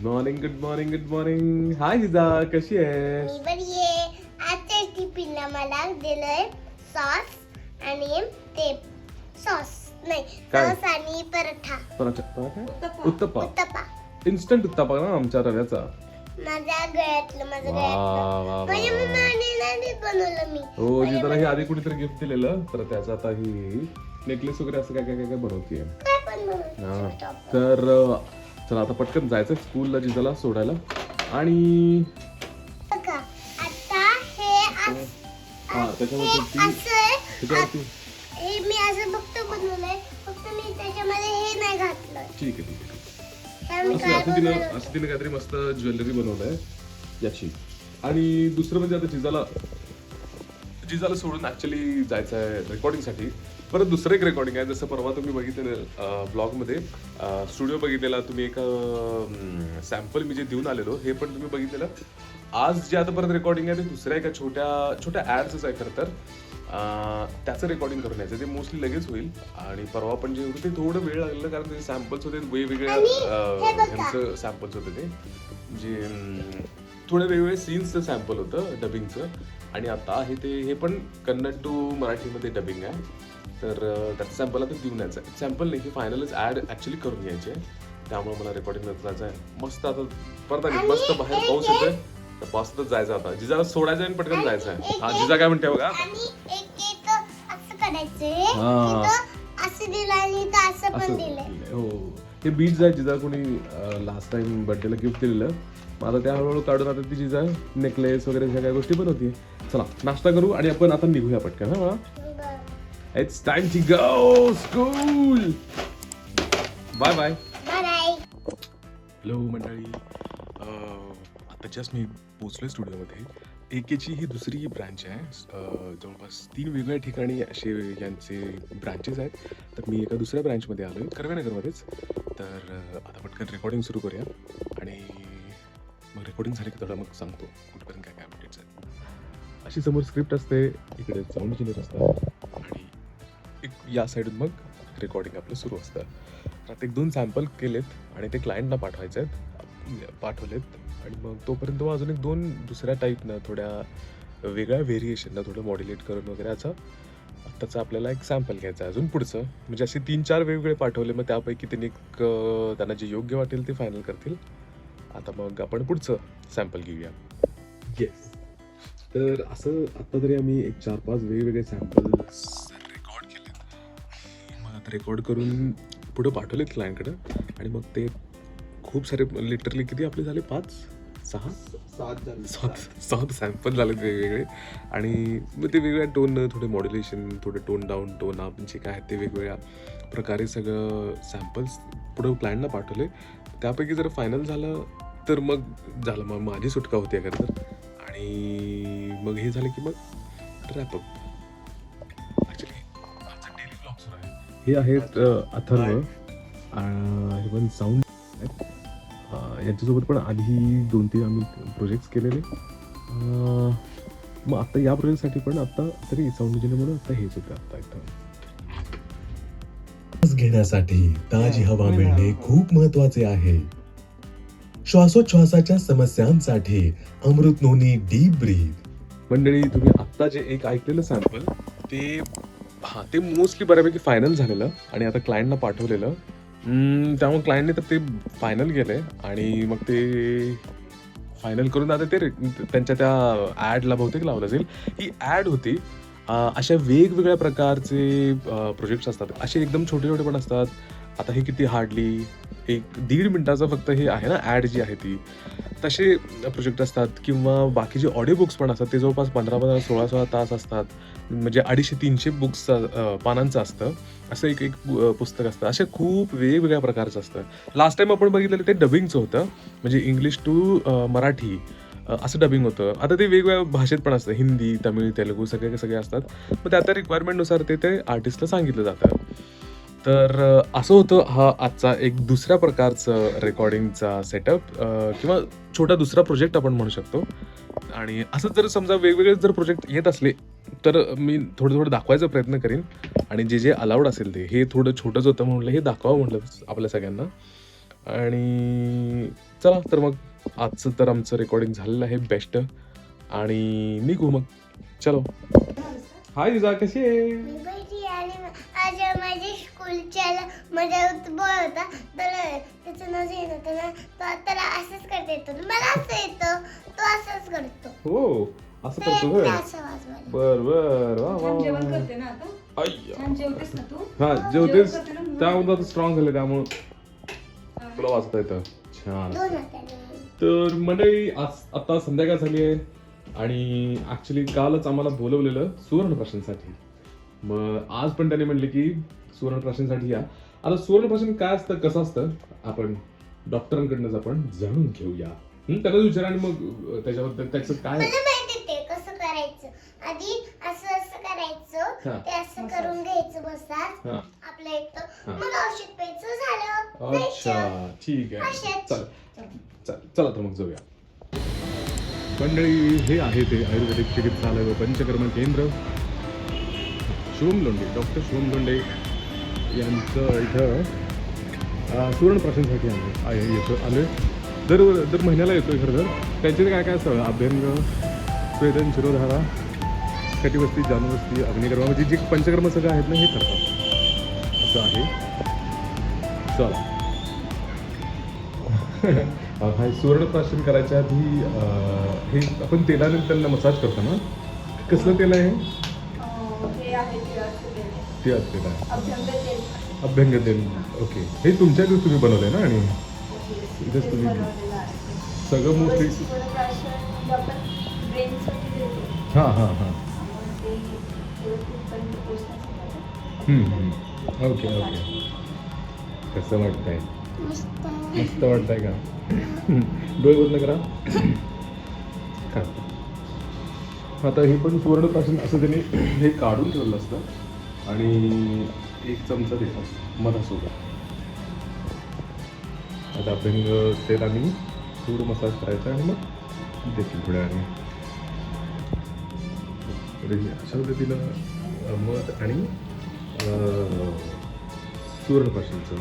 Good morning good morning good morning hi जिजा कशी आहे मी बरी आहे. आजच्या टिफिनला मला दिलंय सॉस आणि ते सॉस नाही काय? सॉस आणि पराठा. पराठा पराठा? उत्तप्पा. उत्तप्पा. इन्स्टंट उत्तप्पा ना आमच्या रव्याचा. माझ्या गळ्यातलं माझ्या वा, गळ्यातलं वा, वा, माझ्या वा. मम्माने नाही बनवलं मी. हो जिजाला हे आधी कुणीतरी गिफ्ट दिलेलं तर त्याचं आता ही नेकलेस वगैरे असं काय काय काय काय बनवतीये? काय पण हा. बनवलं तर अं, चला आता पटकन जायचं स्कूलला जिजाला सोडायला. आणि हे अस- त्याच्यावरती असं आहे. त्याच्यावरती मी असं फक्त बनवलंय. फक्त मी त्याच्यामध्ये हे नाही घातलं. ठीक आहे ठीक आहे असं काय असं तिनं बनवलं? असं तिने काहीतरी मस्त ज्वेलरी बनवलंय याची. आणि दुसरं म्हणजे आता जिजाला जिजाला सोडून ऍक्च्युली जायचं आहे रेकॉर्डिंगसाठी परत दुसरं एक रेकॉर्डिंग आहे. जसं परवा तुम्ही बघितलेलं ब्लॉगमध्ये स्टुडिओ बघितलेला तुम्ही एक सॅम्पल मी जे देऊन आलेलो हे पण तुम्ही बघितलेलं. आज जे आता परत रेकॉर्डिंग आहे ते दुसऱ्या एका छोट्या छोट्या ॲड्सच आहे खरं तर. त्याचं रेकॉर्डिंग करून यायचं ते मोस्टली लगेच होईल. आणि परवा पण जे होतं ते थोडं वेळ लागलं कारण ते सॅम्पल्स होते वेगवेगळ्या. ह्यांचं सॅम्पल्स होते ते. जे थोडे वेगवेगळे सीन्सचं सॅम्पल होतं डबिंगचं आणि आता हे ते हे पण कन्नड टू मराठीमध्ये डबिंग आहे. तर त्याचं सॅम्पल आता देऊन यायचं. आहे सॅम्पल नाही की फायनलच ॲड ॲक्च्युली करून घ्यायचे. त्यामुळे मला रेकॉर्डिंग जायचं आहे. मस्त आता परत आणि मस्त बाहेर पाऊस येतोय. तर पावसातच जायचं आता. जिजाला सोडायचं आणि पटकन जायचं आहे. हा जिजा काय म्हणते बघा. हा. पण हो. हे बीज आहे जिजा कोणी लास्ट टाइम बर्थडेला गिफ्ट दिलेलं. आता त्या हळूहळू काढून आता ती जिजा नेकलेस वगैरे सगळ्या गोष्टी बनवते चला नाश्ता करू आणि आपण आता निघूया पटकन हा बरं. It's time to go school bye bye bye hello मंडळी. अं, आता जस्ट मी पोचलो स्टुडिओमध्ये एकेची ही दुसरी ब्रँच आहे. जवळपास तीन वेगवेगळ्या ठिकाणी असे यांचे ब्रँचेस आहेत. तर मी एका दुसऱ्या ब्रँचमध्ये आलो आहे कर्वेनगरमध्येच. तर आता पटकन रेकॉर्डिंग सुरू करूया. आणि मग रेकॉर्डिंग झाली की थोडं मग सांगतो कुठपर्यंत काय काय अपडेट्स आहेत. अशी समोर स्क्रिप्ट असते इकडे साऊंड इंजिनियर असतात. या साईडून मग रेकॉर्डिंग आपलं सुरू असतं. आता एक दोन सॅम्पल केलेत आणि ते क्लायंटना पाठवायचे आहेत पाठवलेत. आणि मग तोपर्यंत मग अजून एक दोन दुसऱ्या टाईपनं थोड्या वेगळ्या व्हेरिएशननं थोडं मॉड्युलेट करून वगैरे याचा त्याचं आपल्याला एक सॅम्पल घ्यायचं आहे. अजून पुढचं म्हणजे असे तीन चार वेगवेगळे पाठवले. मग त्यापैकी त्यांनी एक त्यांना जे योग्य वाटेल ते फायनल करतील. आता मग आपण पुढचं सॅम्पल घेऊया. येस तर असं आत्ता तरी आम्ही एक चार पाच वेगवेगळे सॅम्पल्स रेकॉर्ड करून पुढं पाठवलेत क्लायंटकडं आणि मग ते खूप सारे लिटरली किती आपले झाले? पाच? सहा? सात झाले. सात. सात सॅम्पल झालेत वेगवेगळे. आणि मग ते वेगवेगळ्या टोन थोडे मॉड्युलेशन थोडे टोन डाऊन टोन अप जे काय आहेत ते वेगवेगळ्या प्रकारे सगळं सॅम्पल्स पुढं क्लायंटला पाठवले. त्यापैकी जर फायनल झालं तर मग झालं. मग माझी सुटका होती अगर तर. आणि मग हे झालं की मग रॅपअप हे आहेत अथर्व. हे पण साऊंड यांच्यासोबत पण आधी दोन तीन आम्ही प्रोजेक्ट्स केलेले. अ, मग आता या प्रोजेक्टसाठी पण आता तरी साऊंड इंजिनियर म्हणून आता हेच होतं आता इथं श्वास घेण्यासाठी ताजी हवा मिळणे खूप महत्त्वाचे आहे. श्वासोच्छवासाच्या समस्यांसाठी अमृत नोनी डीप ब्रीथ मंडळी तुम्ही आत्ता जे एक ऐकलेलं सॅम्पल ते हां ते मोस्टली बऱ्यापैकी फायनल झालेलं आणि आता क्लायंटला पाठवलेलं. त्यामुळे क्लायंटने तर ते फायनल केलंय आणि मग ते फायनल करून आता ते रे- त्यांच्या त्या ॲडला बहुतेक लावलं जाईल. ही ॲड होती अशा वेगवेगळ्या प्रकारचे प्रोजेक्ट्स असतात. असे एकदम छोटे छोटे पण असतात. आता हे किती हार्डली एक दीड मिनटाचं फक्त हे आहे ना ॲड जी आहे ती. तसे प्रोजेक्ट असतात किंवा बाकीचे ऑडिओ बुक्स पण असतात ते जवळपास पंधरा पंधरा सोळा सोळा तास असतात. म्हणजे अडीचशे तीनशे बुक्स पानांचं असतं. असं एक एक पु- पुस्तक असतं. असे खूप वेगवेगळ्या प्रकारचं असतं. लास्ट टाइम आपण बघितलेलं ते डबिंगचं होतं. म्हणजे इंग्लिश टू मराठी असं डबिंग होतं. आता ते वेगवेगळ्या भाषेत पण असतं. हिंदी तमिळ तेलुगू सगळे सगळे असतात. मग त्या त्या रिक्वायरमेंटनुसार ते ते आर्टिस्टला सांगितलं जातं. तर असं होतं हा आजचा एक दुसऱ्या प्रकारचं रेकॉर्डिंगचा सेटअप किंवा छोटा दुसरा प्रोजेक्ट आपण म्हणू शकतो. आणि असं जर समजा वेगवेगळे जर प्रोजेक्ट येत असले तर मी थोडं थोडं दाखवायचा प्रयत्न करीन. आणि जे जे अलाउड असेल ते. हे थोडं छोटंच होतं म्हणलं हे दाखवावं म्हटलं आपल्या सगळ्यांना. आणि चला तर मग आजचं तर आमचं रेकॉर्डिंग झालेलं आहे बेस्ट आणि निघू मग. चलो. हाय तुझा कशी आहे? माझ्या स्कूलच्या माझा बॉय होता. तर त्याचं नाव होतं ना तो त्याला असंच करता येतं. मला असं येतं तो असंच करतो. हो. असं करतो वाजवायला. बर बर. वा वा जेवण. करते ना आता? अय्या. छान जेवतेस ना तू? हा जेवतेस? जेवण करते ना? त्यामुळे आता स्ट्रॉंग झाले त्यामुळं तुला वाचता येतं. छान. तर मंडळी आज आता संध्याकाळ झाली आहे आणि ऍक्च्युली कालच आम्हाला बोलवलेलं सुवर्णप्राशनसाठी मग आज पण त्याने म्हणले की सुवर्णप्राशनसाठी या. आता सुवर्णप्राशन काय असतं कसं असतं आपण डॉक्टरांकडनंच आपण जाणून घेऊया. हं, त्यांनाच विचार आणि मग अं, त्याच्याबद्दल त्याचं काय माहिती ते कसं करायचं आधी असं असं करायचं हा. ते असं करून घ्यायचं बसाच हा. आपलं येतं हा. मग औषध प्यायचं झालं. अच्छा. ठीक आहे. अशाच. चल चल चला तर मग जाऊया. मंडळी हे आहे ते आयुर्वेदिक चिकित्सालय व पंचकर्म केंद्र. शुभम लोंढे डॉक्टर शुभम लोंढे यांचं इथं अं, सुवर्णप्राशनसाठी आलो आहे येतो आलो दर दर महिन्याला येतो खरं तर. त्यांचे काय काय असतं अभ्यंग स्वेदन शिरोधारा कटिवस्ती जानवस्ती अग्निकर्म म्हणजे जे पंचकर्म सगळं आहेत ना हे करतात असं आहे चला हा सुवर्णप्राशन करायच्या आधी हे आपण तेलाने त्यांना मसाज करतो ना कसलं तेल आहे हे आहे. ते तेल आहे अभ्यंग तेल. ओके हे तुमच्याकडे तुम्ही बनवलंय ना आणि इथेच तुम्ही आहे. सगळं मोस्टली. हां हां हां ओके ओके कसं वाटतंय? मस्त. वाटतंय का? डोळे बंद करा. का आता हे पण सुवर्णप्राशन असं त्याने हे काढून ठेवलं असतं. आणि एक चमचा देतात मधासोबत. आता आपण तेल आणि थोडं मसाज करायचा आणि मग थोड्या वेळाने. तर हे अशा पद्धतीनं मध आणि अ, सुवर्णप्राशनचं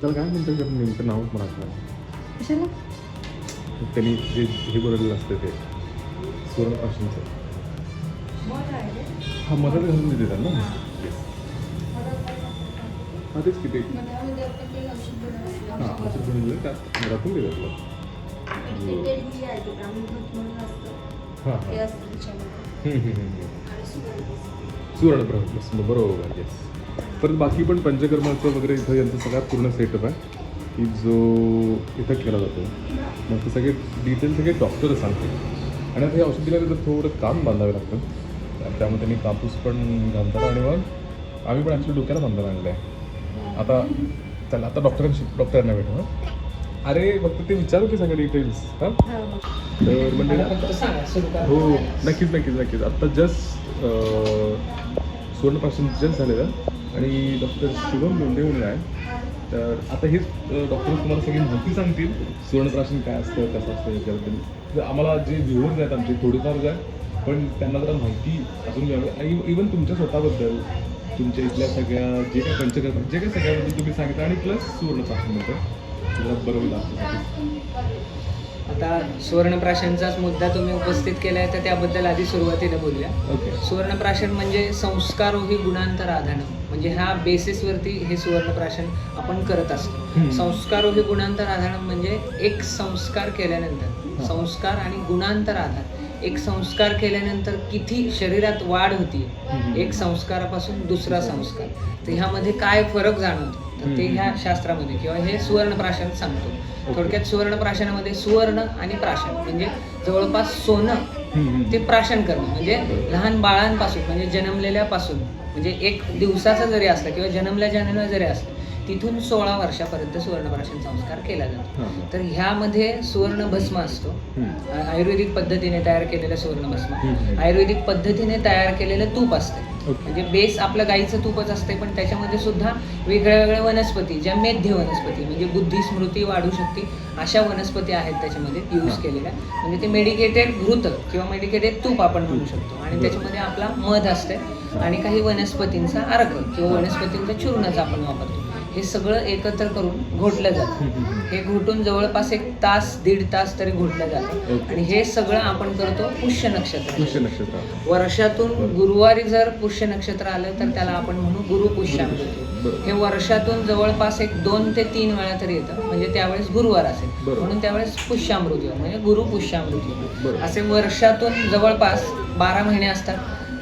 त्याला काय म्हणतो की आपण नेमकं नाव नाही. कशाला? त्यांनी जे हे बोललेलं असतं ते रे. हा मधात घालून त्यांना काय टाकतात? हा. तेच किती. हां औषध असं त्यात तेल दिले आहे ते ब्राह्मण दूध म्हणून असतं. हां हां. असतं त्याच्यामध्ये. हम्म, हम्म, हम्म. आणि सुगंध. सुवर्णप्रभ बरोबर येस परत बाकी पण पंचकर्माचं वगैरे इथं यांचं सगळ्यात पूर्ण सेटअप आहे की जो इथं केला जातो मग ते सगळे डिटेल सगळे डॉक्टर सांगते आणि आता हे औषध दिल्यानंतर थोडं कान बांधावे लागतं तर त्यामुळे त्यांनी कापूस पण घालतात आणि मग आम्ही पण ॲक्च्युली डोक्याला बांधायला आणलं आहे आता चला आता डॉक्टरांशी डॉक्टरांना भेटू हं? अरे फक्त ते विचारू की सगळे डिटेल्स हां तर म्हणजे हो नक्कीच नक्कीच नक्कीच आत्ता जस्ट सुवर्णप्राशन जस्ट झालेलं आणि डॉक्टर शुभम लोंढे म्हणून आहे. तर आता हेच डॉक्टर तुम्हाला सगळी माहिती सांगतील सुवर्णप्राशन काय असतं कसं असतं याच्याबद्दल. तर आम्हाला जे व्ह्युअर्स आहेत आमचे थोडेफार आहे पण त्यांना जरा माहिती अजून मिळावी. आणि इवन तुमच्या स्वतःबद्दल तुमच्या इथल्या सगळ्या जे काय पंचकर्म जे काही सगळ्याबद्दल तुम्ही सांगितलं आणि प्लस सुवर्णप्राशनबद्दल जरा बरं लागतं आता सुवर्णप्राशनचाच मुद्दा तुम्ही उपस्थित केला आहे तर त्याबद्दल आधी सुरुवातीला बोलूया. ओके. सुवर्णप्राशन म्हणजे संस्कारोही गुणांतर आधानं म्हणजे ह्या बेसिसवरती हे सुवर्णप्राशन आपण करत असतो. संस्कारोही गुणांतर आधानं म्हणजे एक संस्कार केल्यानंतर. हा. संस्कार आणि गुणांतर आधार. एक संस्कार केल्यानंतर किती शरीरात वाढ होती. एक संस्कारापासून दुसरा संस्कार. तर ह्यामध्ये काय फरक जाणवतो? तर ते. ह्या शास्त्रामध्ये किंवा हे सुवर्णप्राशन सांगतो. थोडक्यात सुवर्णप्राशनामध्ये सुवर्ण आणि प्राशन. म्हणजे जवळपास सोनं. ते प्राशन करणं. म्हणजे लहान बाळांपासून म्हणजे जन्मलेल्यापासून. म्हणजे एक दिवसाचा जरी असला किंवा जन्मल्या जन्म जरी असला तिथून सोळा वर्षापर्यंत सुवर्णप्राशन संस्कार केला जातो. तर ह्यामध्ये सुवर्ण भस्म असतो आयुर्वेदिक पद्धतीने तयार केलेलं सुवर्ण भस्म. आयुर्वेदिक पद्धतीने तयार केलेलं तूप असते. म्हणजे बेस आपलं गाईचं तूपच असते पण त्याच्यामध्ये सुद्धा वेगळ्या वेगळ्या वनस्पती ज्या मेध्य वनस्पती म्हणजे बुद्धी स्मृती वाढू शकते अशा वनस्पती आहेत त्याच्यामध्ये यूज. केलेल्या म्हणजे ते मेडिकेटेड घृत किंवा मेडिकेटेड तूप आपण म्हणू शकतो आणि. त्याच्यामध्ये आपला मध असते आणि काही वनस्पतींचा अर्क किंवा वनस्पतींचा चूर्णच आपण वापरतो हे सगळं एकत्र करून घोटलं जातं. हे घोटून जवळपास एक तास दीड तास तरी घोटलं जातं. आणि हे सगळं आपण करतो पुष्य नक्षत्र. पुष्य नक्षत्र. वर्षातून गुरुवारी जर पुष्य नक्षत्र आलं तर त्याला आपण म्हणू गुरु पुष्यामृती. बरोबर. हे वर्षातून जवळपास एक दोन ते तीन वेळा तरी येतं. म्हणजे त्यावेळेस गुरुवार असेल. म्हणून त्यावेळेस पुष्यामृती म्हणजे गुरु पुष्यामृती बरोबर. असे वर्षातून जवळपास बारा महिने असतात.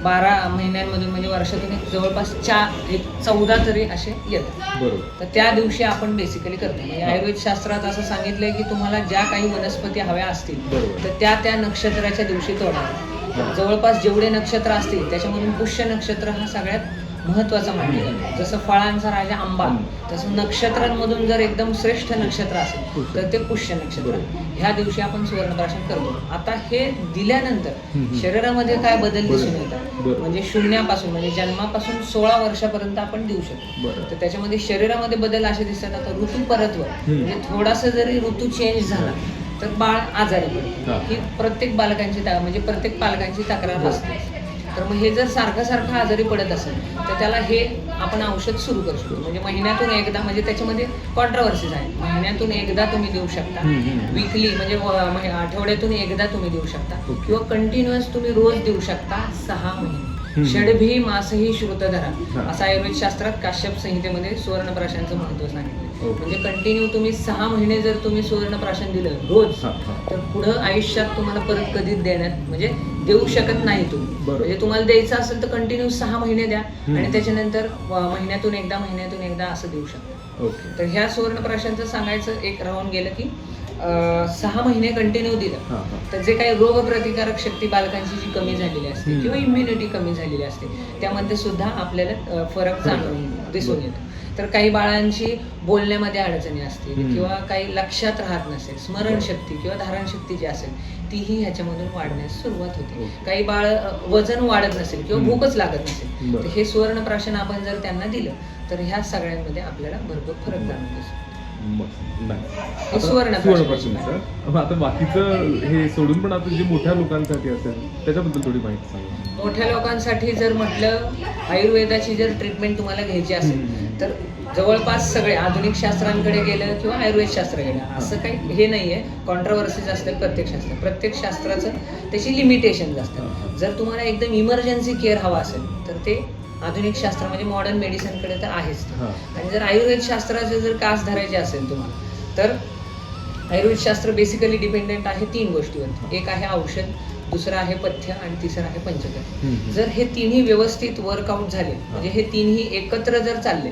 बारा महिन्यांमधून म्हणजे वर्षातून एक जवळपास चार एक चौदा तरी असे येतात. बरोबर. तर त्या दिवशी आपण बेसिकली करतो. म्हणजे आयुर्वेद शास्त्रात असं सांगितलंय की तुम्हाला ज्या काही वनस्पती हव्या असतील बरोबर. तर त्या त्या नक्षत्राच्या दिवशी तोडाव्या जवळपास जेवढे नक्षत्र असतील त्याच्यामधून पुष्य नक्षत्र हा सगळ्यात महत्त्वाचा मानला जातो. जसं फळांचा राजा आंबा तसं नक्षत्रांमधून जर एकदम श्रेष्ठ नक्षत्र असेल तर ते पुष्य नक्षत्र. ह्या दिवशी आपण सुवर्णप्राशन करतो. आता हे दिल्यानंतर शरीरामध्ये काय बदल दिसून येतात. म्हणजे शून्यापासून म्हणजे जन्मापासून सोळा वर्षापर्यंत आपण देऊ शकतो. तर त्याच्यामध्ये शरीरामध्ये बदल असे दिसतात. आता ऋतू परत्व म्हणजे थोडासा जरी ऋतू चेंज झाला तर बाळ आजारी पडतं. हा. प्रत्येक बालकांची म्हणजे प्रत्येक पालकांची तक्रार असते. तर मग हे जर सारखं सारखं आजारी पडत असेल तर त्याला हे आपण औषध सुरू करू शकतो म्हणजे महिन्यातून एकदा म्हणजे त्याच्यामध्ये कॉन्ट्रावर्सीज आहे महिन्यातून एकदा तुम्ही देऊ शकता. वीकली म्हणजे आठवड्यातून एकदा तुम्ही देऊ शकता. किंवा कंटिन्युअस तुम्ही रोज देऊ शकता सहा महिने. षडभी मासही श्रुतधरा. असं आयुर्वेद शास्त्रात काश्यप संहितेमध्ये सुवर्णप्राशांचं महत्त्व सांगितलं ओके. म्हणजे कंटिन्यू तुम्ही सहा महिने जर तुम्ही सुवर्णप्राशन दिलं रोज हा, हा. तर पुढं आयुष्यात तुम्हाला परत कधीच देण्यात म्हणजे देऊ शकत नाही तुम्ही बरोबर. म्हणजे तुम्हाला द्यायचं असेल तर कंटिन्यू सहा महिने द्या हम्म. आणि त्याच्यानंतर महिन्यातून एकदा महिन्यातून एकदा असं देऊ शकता ओके तर ह्या सुवर्णप्राशांचं सांगायचं एक राहून गेलं की अं, सहा महिने कंटिन्यू दिलं हा, हा. तर जे काही रोगप्रतिकारक शक्ती बालकांची जी कमी झालेली असते हम्म. किंवा इम्युनिटी कमी झालेली असते त्यामध्ये सुद्धा आपल्याला अ, फरक जाणून दिसून. येतो तर काही बाळांची बोलण्यामध्ये अडचणी असतील. किंवा काही लक्षात राहत नसेल स्मरणशक्ती किंवा धारणशक्ती जी असेल तीही ह्याच्यामधून वाढण्यास सुरुवात होते. काही बाळ वजन वाढत नसेल किंवा. भूकच लागत नसेल. तर हे सुवर्णप्राशन आपण जर त्यांना दिलं तर ह्या सगळ्यामध्ये आपल्याला भरपूर फरक जाणून दिसतो मस्त. नाही. हे आता बाकीचं हे सोडून पण आता जे मोठ्या लोकांसाठी असेल त्याच्याबद्दल थोडी माहिती सांगा मोठ्या लोकांसाठी जर म्हटलं आयुर्वेदाची जर ट्रीटमेंट तुम्हाला घ्यायची असेल. तर जवळपास सगळे आधुनिक शास्त्रांकडे गेलं किंवा आयुर्वेद शास्त्र गेलं असं काही हे नाहीये. कॉन्ट्रावर्सीज असतात प्रत्येक शास्त्र प्रत्येक शास्त्राचं त्याची लिमिटेशन असतात. जर तुम्हाला एकदम इमर्जन्सी केअर हवा असेल तर ते आधुनिक शास्त्र म्हणजे मॉडर्न मेडिसिनकडे तर आहेच. आणि जर आयुर्वेद शास्त्राचे जर कास धरायचे असेल तुम्हाला तर आयुर्वेद शास्त्र बेसिकली डिपेंडेंट आहे तीन गोष्टीवर एक आहे औषध दुसरं आहे पथ्य आणि तिसरं आहे पंचकर हम्म. जर हे तिन्ही व्यवस्थित वर्कआउट झाले म्हणजे हे तिन्ही एकत्र जर चालले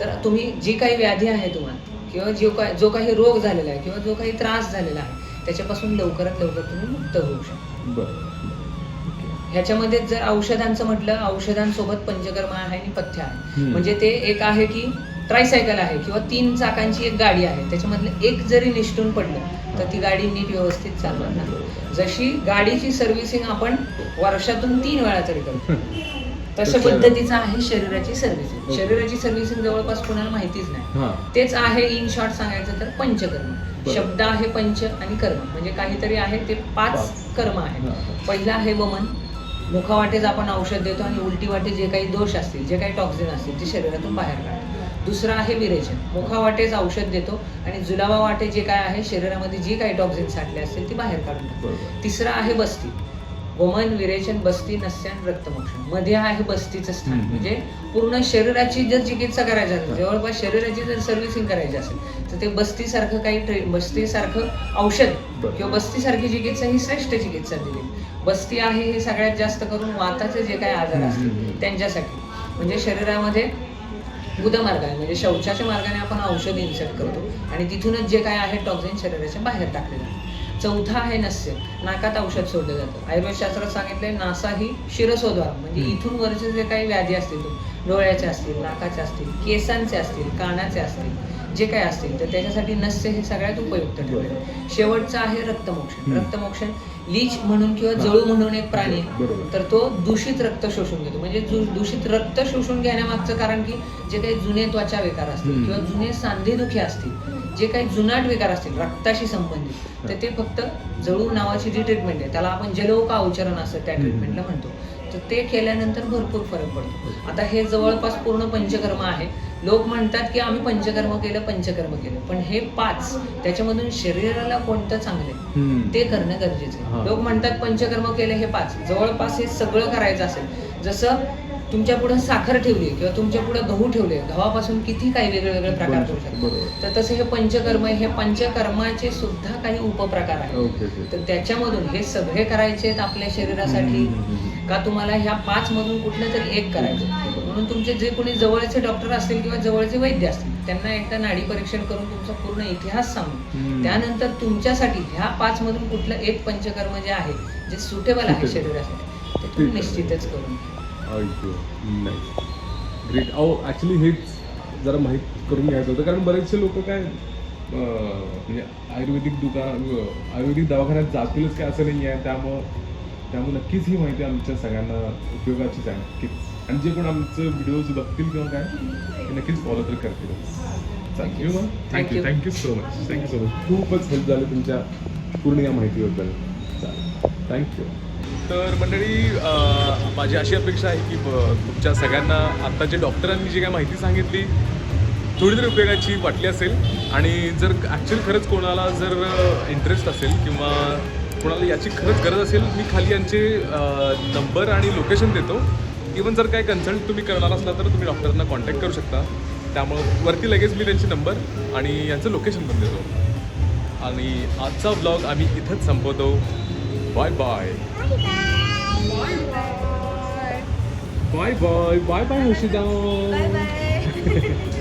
तर तुम्ही जी काही व्याधी आहे तुम्हाला किंवा जो काय जो काही रोग झालेला आहे किंवा जो काही त्रास झालेला आहे त्याच्यापासून लवकरात लवकर तुम्ही मुक्त होऊ शकता. ह्याच्यामध्ये जर औषधांचं म्हटलं औषधांसोबत पंचकर्म आहे आणि पथ्य आहे. म्हणजे ते एक आहे की ट्रायसायकल आहे किंवा तीन चाकांची एक गाडी आहे त्याच्यामधलं एक जरी निष्ठून पडलं तर ती गाडी नीट व्यवस्थित चालणार नाही. जशी गाडीची सर्व्हिसिंग आपण वर्षातून तीन वेळा तरी करतो. तशा पद्धतीचं आहे शरीराची सर्व्हिसिंग. शरीराची सर्व्हिसिंग जवळपास कोणाला माहितीच नाही. तेच आहे इन शॉर्ट सांगायचं तर पंचकर्म. शब्द आहे पंच आणि कर्म. म्हणजे काहीतरी आहे ते पाच. कर्म आहे हा. पहिलं आहे वमन. मुखावाटेच आपण औषध देतो आणि उलटी वाटे जे काही दोष असतील जे काही टॉक्झिन असतील ते शरीरातून बाहेर काढतो. दुसरं आहे विरेचन मुखावाटेच औषध देतो आणि जुलाबा वाटे जे काय आहे शरीरामध्ये जी काही टॉक्झिन साठले असतील ती बाहेर काढून टाकतो. तिसरं आहे बस्ती. वमन विरेचन बस्ती नस्यान रक्तमोक्षण. मध्ये आहे बस्तीचं स्थान. म्हणजे पूर्ण शरीराची जर चिकित्सा करायची असेल जवळपास शरीराची जर सर्व्हिसिंग करायची असेल तर ते बस्तीसारखं काही ट्रे बस्तीसारखं औषध. किंवा बस्तीसारखी चिकित्सा ही श्रेष्ठ चिकित्सा दिली. बस्ती आहे हे सगळ्यात जास्त करून वाताचे जे काही आजार असतील. त्यांच्यासाठी. म्हणजे शरीरामध्ये गुदमार्गाने म्हणजे शौचाच्या मार्गाने आपण औषध इन्सर्ट करतो. आणि तिथूनच जे काय आहे टॉक्झिन शरीराच्या बाहेर टाकले जातात चौथा आहे नस्य नाकात औषध सोडलं जातं आयुर्वेद शास्त्रात सांगितलंय नासा ही शिरसोद्वार म्हणजे. इथून वरचे जे काही व्याधी असतील डोळ्याचे असतील नाकाचे असतील केसांचे असतील कानाचे असतील जे काही असतील तर त्याच्यासाठी नस्य हे सगळ्यात उपयुक्त ठरलेलं शेवटचं आहे रक्तमोक्षण. रक्तमोक्षण लीच म्हणून किंवा. जळू म्हणून एक प्राणी तर तो दूषित रक्त शोषून घेतो म्हणजे दूषित रक्त शोषून घेण्यामागचं कारण की जे काही जुने त्वचा विकार असतील. किंवा जुने सांधेदुखी असतील जे काही जुनाट विकार असतील रक्ताशी संबंधित तर ते फक्त जळू नावाची जी ट्रीटमेंट आहे त्याला आपण जलोका उच्चारण असं त्या. ट्रीटमेंटला म्हणतो. तर ते केल्यानंतर भरपूर फरक पडतो. आता हे जवळपास पूर्ण पंचकर्म आहे. लोक म्हणतात की आम्ही पंचकर्म केलं पंचकर्म केलं. पण हे पाच त्याच्यामधून शरीराला कोणतं चांगलं. ते करणं गरजेचं. आहे. लोक म्हणतात पंचकर्म केले हे पाच. जवळपास हे सगळं करायचं असेल. जसं तुमच्यापुढे साखर ठेवली किंवा तुमच्यापुढे गहू ठेवले गव्हापासून किती काही वेगळे वेगळे प्रकार करू शकतो बरोबर तर तसे हे पंचकर्म आहे. हे पंचकर्माचे सुद्धा काही उपप्रकार आहेत तर त्याच्यामधून हे सगळे करायचे आहेत आपल्या शरीरासाठी का तुम्हाला ह्या पाच मधून कुठलं तरी एक करायचं म्हणून तुमचे जे कोणी जवळचे डॉक्टर असतील किंवा जवळचे वैद्य असतील त्यांना एकदा नाडी परीक्षण करून तुमचा पूर्ण इतिहास सांगून. त्यानंतर तुमच्यासाठी ह्या पाच मधून कुठलं एक पंचकर्म जे आहे जे सुटेबल आहे. शरीरासाठी ते तुम्ही. निश्चितच करून नाही. ग्रेट अहो ॲक्च्युली हेच जरा माहीत करून घ्यायचं होतं. कारण बरेचसे लोक काय म्हणजे आयुर्वेदिक दुकान आयुर्वेदिक दवाखान्यात जातीलच काय असं नाही आहे त्यामुळं त्यामुळे नक्कीच ही माहिती आमच्या सगळ्यांना उपयोगाचीच आहे. नक्कीच. आणि जे कोण आमचं व्हिडिओज बघतील किंवा काय ते नक्कीच फॉलो तर करतील. थँक्यू मग thank you. Thank you so much thank you so much खूपच हेल्प झालं तुमच्या पूर्ण या माहितीबद्दल. चालेल. थँक्यू तर मंडळी माझी अशी अपेक्षा आहे की तुमच्या सगळ्यांना आत्ताचे डॉक्टरांनी जी काय माहिती सांगितली थोडी तरी उपयोगाची वाटली असेल. आणि जर ॲक्च्युअल खरंच कोणाला जर इंटरेस्ट असेल किंवा कोणाला याची खरंच गरज असेल मी खाली यांचे नंबर आणि लोकेशन देतो. इवन जर काय कन्सल्ट तुम्ही करणार असला तर तुम्ही डॉक्टरांना कॉन्टॅक्ट करू शकता. त्यामुळं वरती लगेच मी त्यांचे नंबर आणि यांचं लोकेशन पण देतो. आणि आजचा ब्लॉग आम्ही इथंच संपवतो. Bye bye. Bye bye. Bye bye. Bye bye, Bye Hoshido. Bye bye.